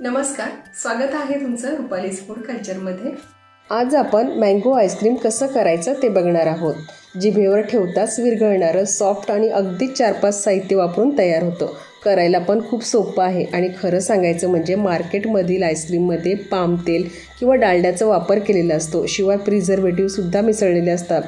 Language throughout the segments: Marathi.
नमस्कार स्वागत आहे तुमचं रुपालीज फूड कल्चरमध्ये. आज आपण मँगो आईस्क्रीम कसं करायचं ते बघणार आहोत. जिभेवर ठेवताच विरघळणारं सॉफ्ट आणि अगदी चार पाच साहित्य वापरून तयार होतं. करायला पण खूप सोपं आहे. आणि खरं सांगायचं म्हणजे मार्केटमधील आईस्क्रीममध्ये पाम तेल किंवा डालड्याचा वापर केलेला असतो. शिवाय प्रिझर्वेटिव्हसुद्धा मिसळलेले असतात.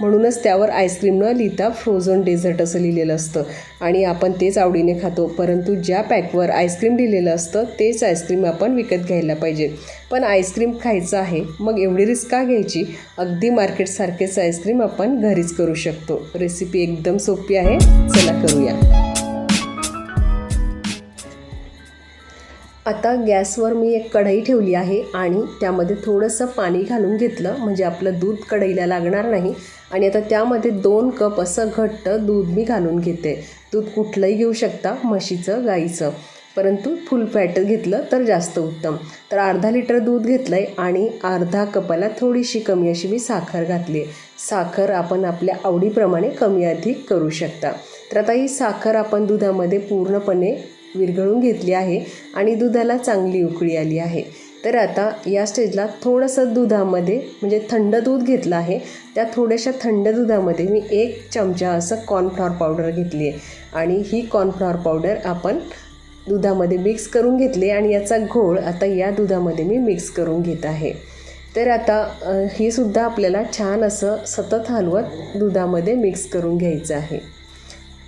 म्हणूनच त्यावर आईस्क्रीम न लिहिता फ्रोझन डेझर्ट असं लिहिलेलं असतं. आणि आपण तेच आवडीने खातो. परंतु ज्या पॅकवर आईस्क्रीम लिहिलेलं असतं तेच आईस्क्रीम आपण विकत घ्यायला पाहिजे. पण आईस्क्रीम खायचं आहे मग एवढी रिस्क का घ्यायची? अगदी मार्केटसारखेच आईस्क्रीम आपण घरीच करू शकतो. रेसिपी एकदम सोपी आहे. चला करूया. आता गॅसवर मी एक कढई ठेवली आहे आणि त्यामध्ये थोडंसं पाणी घालून घेतलं. म्हणजे आपलं दूध कढईला लागणार नाही. आणि आता त्यामध्ये दोन कप असं घट्ट दूध मी घालून घेते. दूध कुठलंही घेऊ शकता म्हशीचं गाईचं. परंतु फुल फॅट घेतलं तर जास्त उत्तम. तर अर्धा लिटर दूध घेतलं आहे आणि अर्धा कपाला थोडीशी कमी अशी मी साखर घातली आहे साखर आपण आपल्या आवडीप्रमाणे कमी अधिक करू शकता. तर आता ही साखर आपण दुधामध्ये पूर्णपणे विरघळून घेतली आहे आणि दुधाला चांगली उकळी आली आहे. तर आता या स्टेजला थोडंसं दुधामध्ये म्हणजे थंड दूध घेतलं आहे त्या थोड्याशा थंड दुधामध्ये मी एक चमचा असं कॉर्नफ्लॉवर पावडर घेतली आहे. आणि ही कॉर्नफ्लॉवर पावडर आपण दुधामध्ये मिक्स करून घेतली आणि याचा घोळ आता या दुधामध्ये मी मिक्स करून घेत आहे. तर आता हे ही सुद्धा आपल्याला छान असं सतत हलवत दुधामध्ये मिक्स करून घ्यायचं आहे.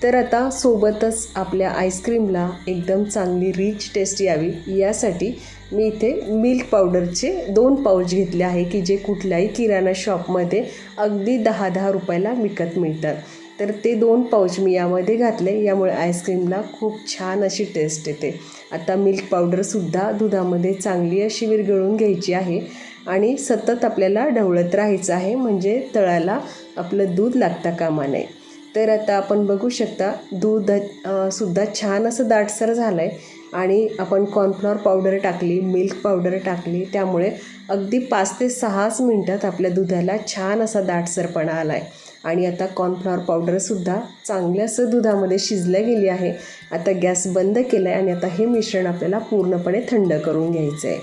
तर आता सोबतच आपल्या आईस्क्रीमला एकदम चांगली रिच टेस्ट यावी यासाठी मी इथे मिल्क पावडरचे दोन पाऊच घेतले आहे की जे कुठल्याही किराणा शॉपमध्ये अगदी दहा दहा रुपयाला विकत मिळतात. तर ते दोन पाऊच मी यामध्ये घातले यामुळे आईस्क्रीमला खूप छान अशी टेस्ट येते. आता मिल्क पावडरसुद्धा दुधामध्ये चांगली अशी विरघळून घ्यायची आहे आणि सतत आपल्याला ढवळत राहायचं आहे म्हणजे तळाला आपलं दूध लागता कामा नये तर आता आपण बघू शकता दूध सुद्धा छान असं दाटसर झालं आहे आणि आपण कॉर्नफ्लॉवर पावडर टाकली मिल्क पावडर टाकली त्यामुळे अगदी पाच ते सहाच मिनटात आपल्या दुधाला छान असा दाटसरपणा आला आहे आणि आता कॉर्नफ्लॉवर पावडरसुद्धा चांगल्यासं असं दुधामध्ये शिजल्या गेली आहे. आता गॅस बंद केला आहे आणि आता हे मिश्रण आपल्याला पूर्णपणे थंड करून घ्यायचं आहे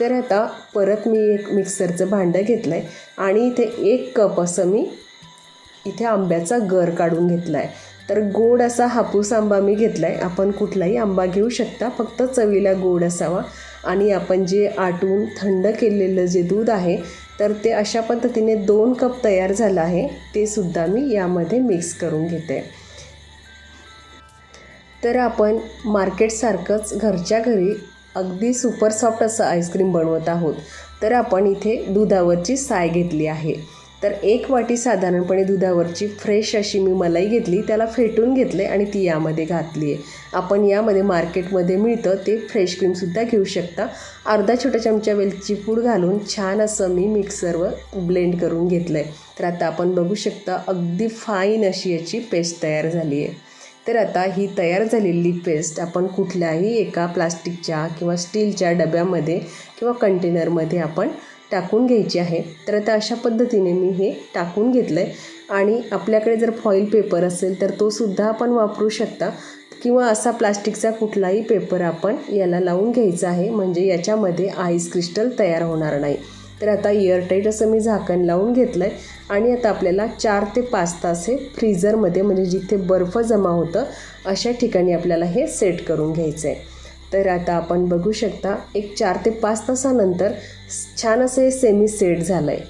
तर आता परत मी एक मिक्सरचं भांडं घेतलं आहे आणि इथे एक कप असं मी इथे आंब्याचा गर काढून घेतला आहे तर गोड असा हापूस आंबा मी घेतला आहे आपण कुठलाही आंबा घेऊ शकता फक्त चवीला गोड असावा. आणि आपण जे आटून थंड केलेलं जे दूध आहे तर ते अशा पद्धतीने दोन कप तयार झालं आहे ते सुद्धा मी यामध्ये मिक्स करून घेते. तर आपण मार्केटसारखंच घरच्या घरी अगदी सुपर सॉफ्ट असं आईस्क्रीम बनवत आहोत. तर आपण इथे दुधावरची साय घेतली आहे. तर एक वाटी साधारणपणे दुधावरची फ्रेश अशी मी मलाई घेतली त्याला फेटून घेतले आणि ती यामध्ये घातली आहे. आपण यामध्ये मार्केटमध्ये मिळतं ते फ्रेश क्रीमसुद्धा घेऊ शकता. अर्धा छोटा चमचा वेलची पूड घालून छान असं मी मिक्सरवर ब्लेंड करून घेतलं आहे तर आता आपण बघू शकता अगदी फाईन अशी याची पेस्ट तयार झाली आहे. तर आता ही तयार झालेली पेस्ट आपण कुठल्याही एका प्लास्टिकच्या किंवा स्टीलच्या डब्यामध्ये किंवा कंटेनरमध्ये आपण टाकून घ्यायची आहे. तर आता अशा पद्धतीने मी हे टाकून घेतलं आहे आणि आपल्याकडे जर फॉईल पेपर असेल तर तो सुद्धा आपण वापरू शकता. किंवा असा प्लास्टिकचा कुठलाही पेपर आपण याला लावून घ्यायचा आहे. म्हणजे याच्यामध्ये आईस क्रिस्टल तयार होणार नाही. तर आता एअरटाईट असं मी झाकण लावून घेतलं आहे आणि आता आपल्याला चार ते पाच तास हे फ्रीझरमध्ये म्हणजे जिथे बर्फ जमा होतं अशा ठिकाणी आपल्याला हे सेट करून घ्यायचं आहे तर आता आपण बघू शकता एक चार ते पाच तासानंतर छान असं हे सेमी सेट झालं आहे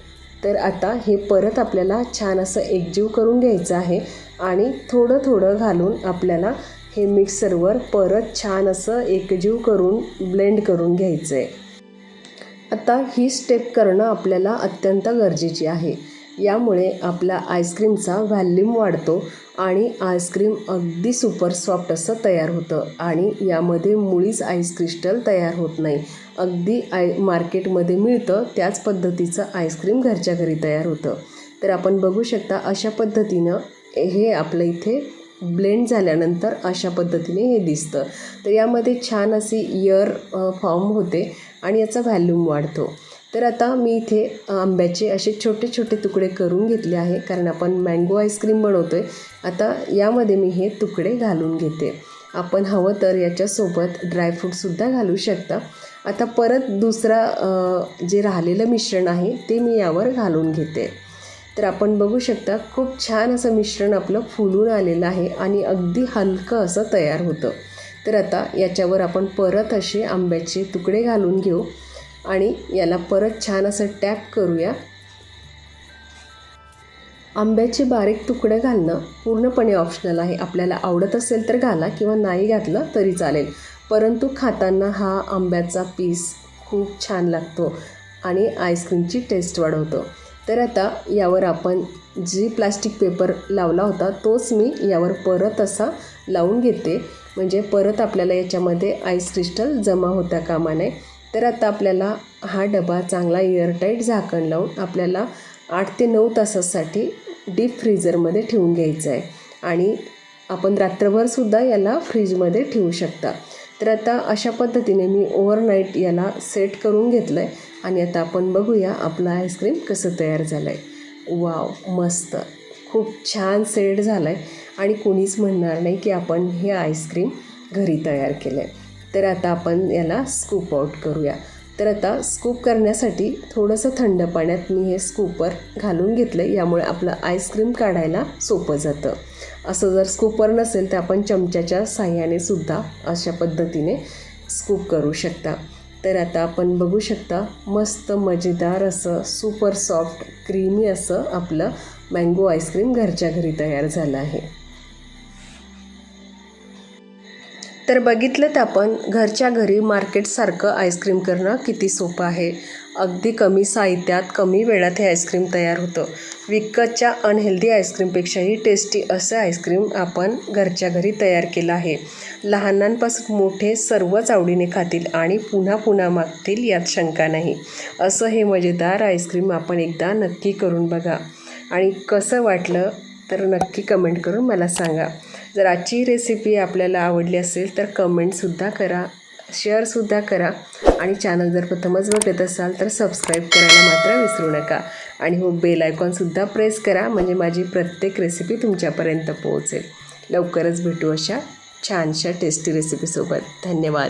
तर आता हे परत आपल्याला छान असं एकजीव करून घ्यायचं आहे आणि थोडं थोडं घालून आपल्याला हे मिक्सरवर परत छान असं एकजीव करून ब्लेंड करून घ्यायचं आहे आता ही स्टेप करणं आपल्याला अत्यंत गरजेची आहे. यामुळे आपला आईस्क्रीमचा व्हॅल्यूम वाढतो आणि आईस्क्रीम अगदी सुपर सॉफ्ट असं तयार होतं. आणि यामध्ये मुळीच आईस क्रिस्टल तयार होत नाही. अगदी आय मार्केटमध्ये मिळतं त्याच पद्धतीचं आईस्क्रीम घरच्या घरी तयार होतं. तर आपण बघू शकता अशा पद्धतीनं हे आपलं इथे ब्लेंड झाल्यानंतर अशा पद्धतीने हे दिसतं. तर यामध्ये छान अशी इयर फॉर्म होते आणि याचा व्हॅल्यूम वाढतो. तर आता मी इथे आंब्याचे असे छोटे छोटे तुकडे करून घेतले आहे कारण आपण मँगो आईस्क्रीम बनवतो आहे आता यामध्ये मी हे तुकडे घालून घेते. आपण हवं तर याच्यासोबत ड्रायफ्रूटसुद्धा घालू शकता. आता परत दुसरा जे राहिलेलं मिश्रण आहे ते मी यावर घालून घेते. तर आपण बघू शकता खूप छान असं मिश्रण आपलं फुलून आलेलं आहे आणि अगदी हलकं असं तयार होतं. तर आता याच्यावर आपण परत असे आंब्याचे तुकडे घालून घेऊ. आणि याला परत छान असं टॅप करूया. आंब्याचे बारीक तुकडे घालणं पूर्णपणे ऑप्शनल आहे. आपल्याला आवडत असेल तर घाला किंवा नाही घातलं तरी चालेल. परंतु खाताना हा आंब्याचा पीस खूप छान लागतो आणि आईस्क्रीमची टेस्ट वाढवतो. तर आता यावर आपण जी प्लास्टिक पेपर लावला होता तोच मी यावर परत असा लावून घेते. म्हणजे परत आपल्याला याच्यामध्ये आईस क्रिस्टल जमा होता कामा नये तर आता आपल्याला हा डबा चांगला एअरटाईट झाकण लावून आपल्याला आठ ते नऊ तासासाठी डीप फ्रीजरमध्ये ठेवून घ्यायचं आहे. आणि आपण रात्रभरसुद्धा याला फ्रीजमध्ये ठेवू शकता. तर आता अशा पद्धतीने मी ओव्हरनाईट याला सेट करून घेतलं आहे आणि आता आपण बघूया आपलं आईस्क्रीम कसं तयार झालं आहे वाव मस्त. खूप छान सेट झालं आहे आणि कोणीच म्हणणार नाही की आपण हे आईस्क्रीम घरी तयार केलं आहे तर आता आपण याला स्कूप आउट करूया. तर आता स्कूप करण्यासाठी थोडंसं थंड पाण्यात मी हे स्कूपर घालून घेतलं यामुळे आपलं आईस्क्रीम काढायला सोपं जातं. असं जर स्कूपर नसेल तर आपण चमच्याच्या साह्याने सुद्धा अशा पद्धतीने स्कूप करू शकता. तर आता आपण बघू शकता मस्त मजेदार असं सुपर सॉफ्ट क्रीमी असं आपलं मँगो आईस्क्रीम घरच्या घरी तयार झालं आहे. तर बघितलं तर आपण घरच्या घरी मार्केटसारखं आईस्क्रीम करणं किती सोपं आहे. अगदी कमी साहित्यात कमी वेळात हे आईस्क्रीम तयार होतं. विकतच्या अनहेल्दी आईस्क्रीमपेक्षाही टेस्टी असं आईस्क्रीम आपण घरच्या घरी तयार केलं आहे. लहानांपासून मोठे सर्वच आवडीने खातील आणि पुन्हा पुन्हा मागतील यात शंका नाही. असं हे मजेदार आईस्क्रीम आपण एकदा नक्की करून बघा. आणि कसं वाटलं तर नक्की कमेंट करून मला सांगा. जर आजची रेसिपी आपल्याला आवडली असेल तर कमेंटसुद्धा करा शेअरसुद्धा करा आणि चॅनल जर प्रथमच बघत असाल तर सबस्क्राईब करायला मात्र विसरू नका. आणि हो बेल आयकॉनसुद्धा प्रेस करा म्हणजे माझी प्रत्येक रेसिपी तुमच्यापर्यंत पोहोचेल. लवकरच भेटू अशा छानशा टेस्टी रेसिपीसोबत धन्यवाद.